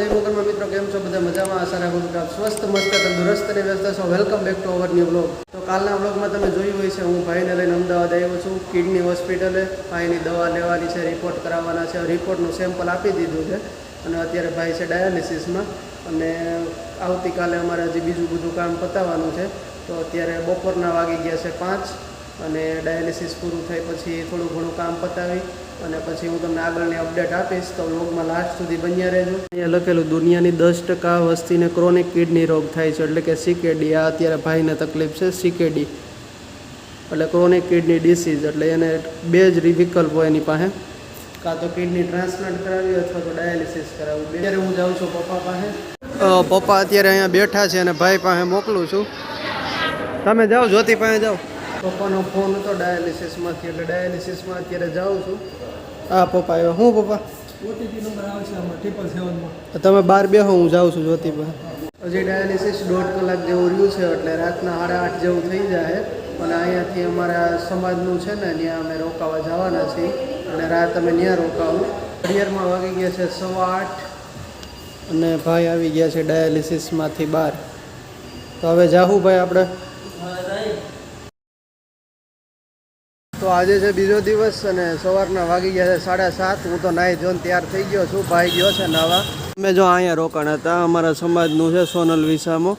જય મોગલમાં મિત્રો, કેમ છો? બધા મજામાં? આશા રાખું છું કે આપ સ્વસ્થ, મસ્ત તંદુરસ્ત અને વ્યસ્ત છો. Welcome back to our new blog તો કાલના બ્લોગમાં તમે જોયું હોય છે, હું ભાઈને લઈને અમદાવાદ આવ્યો છું, કિડની હોસ્પિટલે ભાઈની દવા લેવાની છે રિપોર્ટ કરાવવાના છે. રિપોર્ટનું સેમ્પલ આપી દીધું છે. અને અત્યારે ભાઈ છે ડાયાલિસિસમાં અને આવતીકાલે અમારે હજી બીજું બધું કામ પતાવવાનું છે. તો અત્યારે બપોરના વાગી ગયા છે પાંચ. અને ડાયાલિસિસ પૂરું થાય પછી થોડું ઘણું કામ પતાવી. અને પછી હું તમને આગળની અપડેટ આપીશ તો વ્લોગમાં લાસ્ટ સુધી બન્યા રહેજો. અહીંયા લખેલું, દુનિયાની દસ ટકા વસ્તીને ક્રોનિક કિડની રોગ થાય છે. એટલે કે સીકેડી આ અત્યારે ભાઈને તકલીફ છે સીકેડી એટલે ક્રોનિક કિડની ડિસીઝ એટલે એને બે જ વિકલ્પ હોય એની પાસે. કાં તો કિડની ટ્રાન્સપ્લાન્ટ કરાવી અથવા તો ડાયાલિસિસ કરાવવું અત્યારે હું જાઉં છું પપ્પા પાસે. પપ્પા અત્યારે અહીંયા બેઠા છે અને ભાઈ પાસે મોકલું છું. તમે જાઓ, જ્યોતિ પાસે જાઓ. પપ્પાનો ફોન હતો ડાયાલિસિસમાંથી એટલે ડાયાલિસિસમાં અત્યારે જાઉં છું. હા પપ્પા આવ્યા. હું પપ્પા? ઓટીપી નંબર આવશે આમાં ટ્રિપલ સેવનમાં તમે બાર બેહો હું જાઉં છું જ્યોતિ હજી ડાયાલિસિસ દોઢ કલાક જેવું રહ્યું છે એટલે રાતના સાડા આઠ જેવું થઈ જાય. અને અહીંયાથી અમારા સમાજનું છે ને ત્યાં અમે રોકાવા જવાના છીએ. અને રાત અમે ત્યાં રોકાવું. ઘડિયાળમાં વાગી ગયા છે સવા આઠ. અને ભાઈ આવી ગયા છે ડાયાલિસિસમાંથી બહાર. તો હવે જાહું ભાઈ આપણે? આજે છે બીજો દિવસ અને સવારના વાગી ગયા છે સાડા સાત. હું તો નાહી જોઈને તૈયાર થઈ ગયો છું, ભાઈ ગયો છે નાવા. અમે જો અહીંયા રોકાણ હતા, અમારા સમાજનું છે સોનલ વિસામો.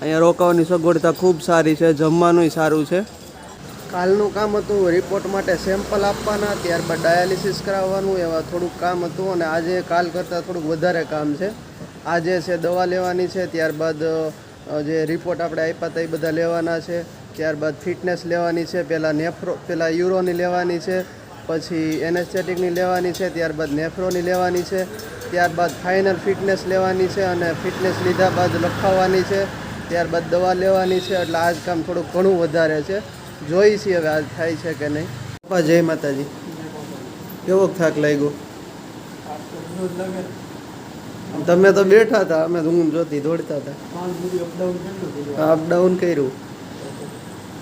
અહીંયા રોકાવાની સગવડતા ખૂબ સારી છે, જમવાનું સારું છે. કાલનું કામ હતું રિપોર્ટ માટે સેમ્પલ આપવાના, ત્યારબાદ ડાયાલિસિસ કરાવવાનું, એવા થોડુંક કામ હતું અને આજે કાલ કરતાં થોડુંક વધારે કામ છે. આજે છે દવા લેવાની છે, ત્યારબાદ જે રિપોર્ટ આપણે આપ્યા હતા એ બધા લેવાના છે. ત્યારબાદ ફિટનેસ લેવાની છે પહેલાં નેફ્રો પહેલાં યુરોની લેવાની છે પછી એનેસ્થેટિકની લેવાની છે ત્યારબાદ નેફ્રોની લેવાની છે ત્યારબાદ ફાઇનલ ફિટનેસ લેવાની છે અને ફિટનેસ લીધા બાદ લખાવવાની છે ત્યારબાદ દવા લેવાની છે એટલે આજ કામ થોડુંક ઘણું વધારે છે. જોઈ છીએ હવે આજ થાય છે કે નહીં. પપ્પા જય માતાજી. કેવો થાક લાગ્યો? તમે તો બેઠા હતા અમે હું જોતી દોડતા હતા. અપડાઉન કર્યું.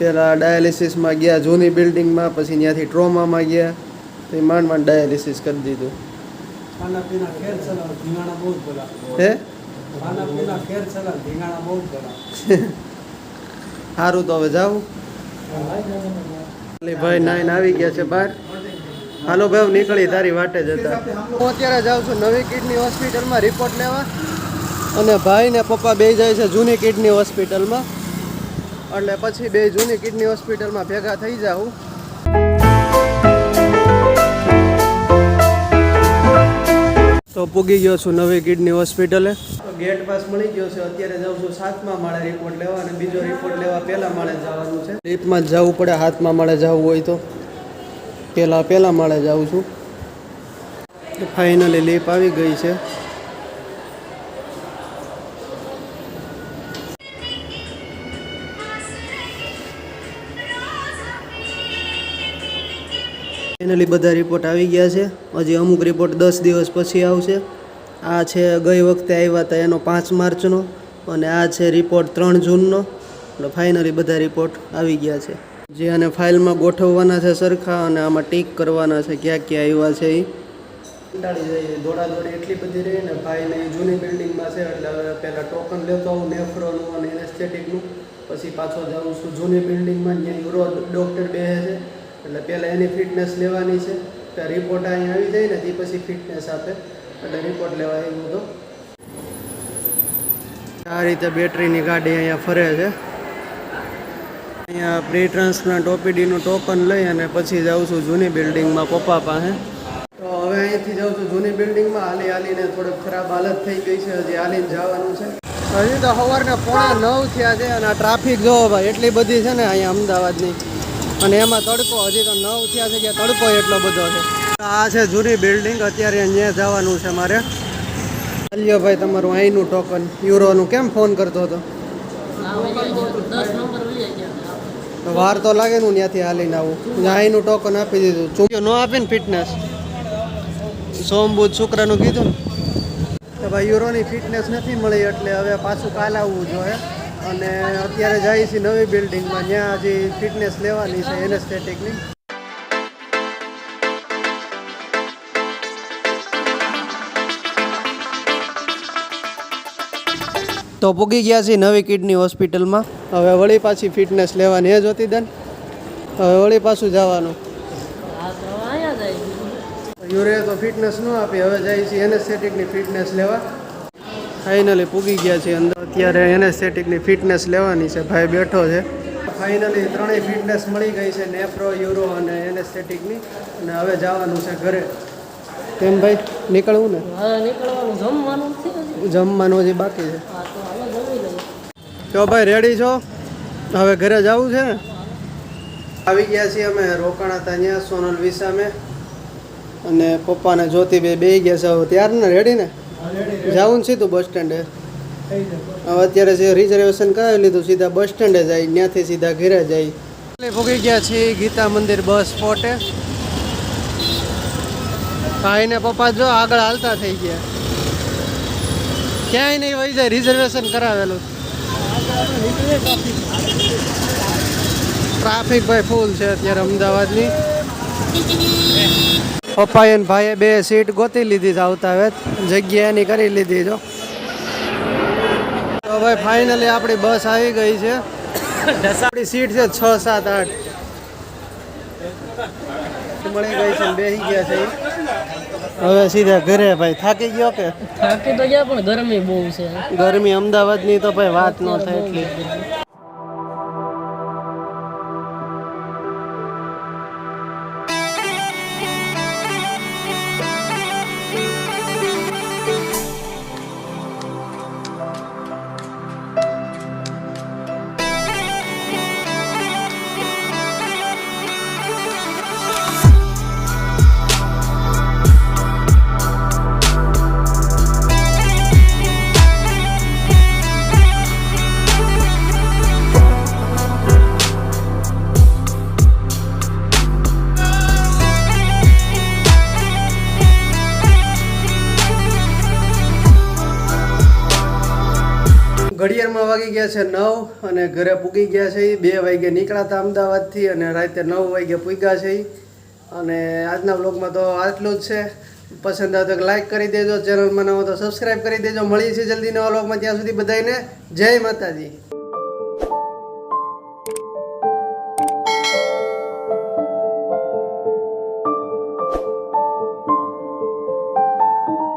પહેલાં ડાયાલિસિસમાં ગયા જૂની બિલ્ડિંગમાં પછી ત્યાંથી ટ્રોમામાં ગયા. એ માંડ માંડ ડાયાલિસિસ કરી દીધું. હે? સારું તો હવે જાઉં. ભાઈ નાઈન આવી ગયા છે બહાર. હાલો ભાઈ નીકળી તારી વાટે જ હતા. હું અત્યારે જાઉં છું નવી કિડની હોસ્પિટલમાં રિપોર્ટ લેવા. અને ભાઈ ને પપ્પા બે જાય છે જૂની કિડની હોસ્પિટલમાં. એટલે પછી બે જૂની કિડની હોસ્પિટલમાં ભેગા થઈ જાઉં. તો પૂગી ગયો છું નવી કિડની હોસ્પિટલે. ગેટ પાસ મળી ગયો છે. અત્યારે જાઉં છું સાતમા માળે રિપોર્ટ લેવા અને બીજો રિપોર્ટ લેવા પહેલા માળે જવાનું છે. લીપમાં જ જવું પડે. હાથમાં માળે જવું હોય તો. પહેલાં પહેલાં માળે જાઉં છું. ફાઇનલી લીપ આવી ગઈ છે. ફાઇનલી બધા રિપોર્ટ આવી ગયા છે. હજી અમુક રિપોર્ટ દસ દિવસ પછી આવશે. આ છે ગઈ વખતે આવ્યા હતા એનો પાંચ માર્ચનો અને આ છે રિપોર્ટ ત્રણ જૂનનો. એટલે ફાઇનલી બધા રિપોર્ટ આવી ગયા છે. જે આને ફાઇલમાં ગોઠવવાના છે સરખા અને આમાં ટીક કરવાના છે ક્યાં ક્યાં આવ્યા છે એ કંટાળી જઈએ દોડાદોડી એટલી બધી રહી ને ભાઈને એ જૂની બિલ્ડિંગમાં છે એટલે હવે પહેલાં ટોકન લેતો આવું, નેફ્રોનું અને એનેસ્થેટિકનું પછી પાછો જાઉં છું જૂની બિલ્ડિંગમાં ત્યાં યુરો ડૉક્ટર બેસે છે. એટલે પહેલાં એની ફિટનેસ લેવાની છે. તો રિપોર્ટ અહીં આવી જાય ને, તે પછી ફિટનેસ આપે. એટલે રિપોર્ટ લેવા એવું તો. આ રીતે બેટરીની ગાડી અહીંયા ફરે છે. અહીંયા પ્રી ટ્રાન્સપ્લાન્ટ ઓપીડીનું ટોકન લઈ અને પછી જાઉં છું જૂની બિલ્ડિંગમાં પપ્પા પાસે. તો હવે અહીંયાથી જાઉં છું જૂની બિલ્ડિંગમાં હાલી હાલીને થોડીક ખરાબ હાલત થઈ ગઈ છે. હજી હાલીને જવાનું છે. હજી તો સવારના પોણા નવ થયા છે અને આ ટ્રાફિક જોવો ભાઈ, એટલી બધી છે ને અહીંયા અમદાવાદની. અને એમાં તડકો હજી તો નવ થયા છે કે તડકો એટલો બધો છે. આ છે જૂની બિલ્ડિંગ અત્યારે અહીંયા જવાનું છે મારે. લ્યો ભાઈ, તમારું અહીંનું ટોકન યુરોનું કેમ ફોન કરતો હતો? તો વાર તો લાગે ને ત્યાંથી હાલીને આવું. અહીંનું ટોકન આપી દીધું. ચૂક્યો ન આપે ને ફિટનેસ સોમ બુધ શુક્રનું કીધું. તો ભાઈ, યુરોની ફિટનેસ નથી મળી એટલે હવે પાછું કાલ આવવું જોઈએ. અને અત્યારે જાય છે નવી બિલ્ડિંગમાં ત્યાં હજી ફિટનેસ લેવાની છે એનેસ્થેટિકની તો પૂગી ગયા છીએ નવી કિડની હોસ્પિટલમાં. હવે વળી પાછી ફિટનેસ લેવાની. એ જોતી દન હવે વળી પાછું જવાનું. યુરે તો ફિટનેસ ન આપી. હવે જાય છે એનેસ્થેટિકની ફિટનેસ લેવા. ફાઇનલી પૂગી ગયા છે અંદર. અત્યારે એનેસ્થેટિકની ફિટનેસ લેવાની છે. ભાઈ બેઠો છે. ફાઇનલી ત્રણેય ફિટનેસ મળી ગઈ છે. નેફ્રો યુરો અને એનેસ્થેટિકની અને હવે જવાનું છે ઘરે. કેમ ભાઈ? નીકળવું ને? નીકળવાનું. જમવાનું છે જમવાનું હજી બાકી છે. તો ભાઈ રેડી છો? હવે ઘરે જવું છે? ને આવી ગયા છીએ અમે રોકાણા હતા અહીંયા સોનલ વિસામે. અને પપ્પાને જ્યોતિભાઈ બે ગયા છે. ત્યાર ને રેડી ને? જવું છે તું બસ સ્ટેન્ડે. અત્યારે જે રિઝર્વેશન કરાવી લીધું, સીધા બસ સ્ટેન્ડે જાય ત્યાંથી સીધા ઘેરે જાય. ભોગી ગયા છીએ ગીતા મંદિર બસ સ્પોટે. ભાઈ ને પપ્પા જો આગળ હાલતા થઈ ગયા. ક્યાંય નહીં વહી જાય રિઝર્વેશન કરાવેલું. ટ્રાફિક ભાઈ ફૂલ છે અત્યારે અમદાવાદની. પપ્પાએ ભાઈએ બે સીટ ગોતી લીધી છે આવતા હવે જગ્યા એની કરી લીધી જો. તો ભાઈ ફાઇનલી આપણી બસ આવી ગઈ છે. આપણી સીટ છે છ સાત આઠ. મળી ગઈ છે બેસી ગયા છે. હવે સીધા ઘરે ભાઈ થાકી ગયો કે? થાકી તો ગયા પણ ગરમી બહુ છે. ગરમી અમદાવાદની તો ભાઈ વાત ન થાય એટલી. ઘડિયાળમાં વાગી ગયા છે નવ અને ઘરે પૂગી ગયા છે. બે વાગે નીકળ્યા હતા અમદાવાદથી અને રાતે નવ વાગે પૂગ્યા છે અને આજના બ્લોગમાં તો આટલું જ છે. પસંદ આવે તો લાઈક કરી દેજો. ચેનલમાં નવો તો સબસ્ક્રાઈબ કરી દેજો. મળીએ છીએ જલ્દી નવા બ્લોગમાં ત્યાં સુધી બધાને જય માતાજી.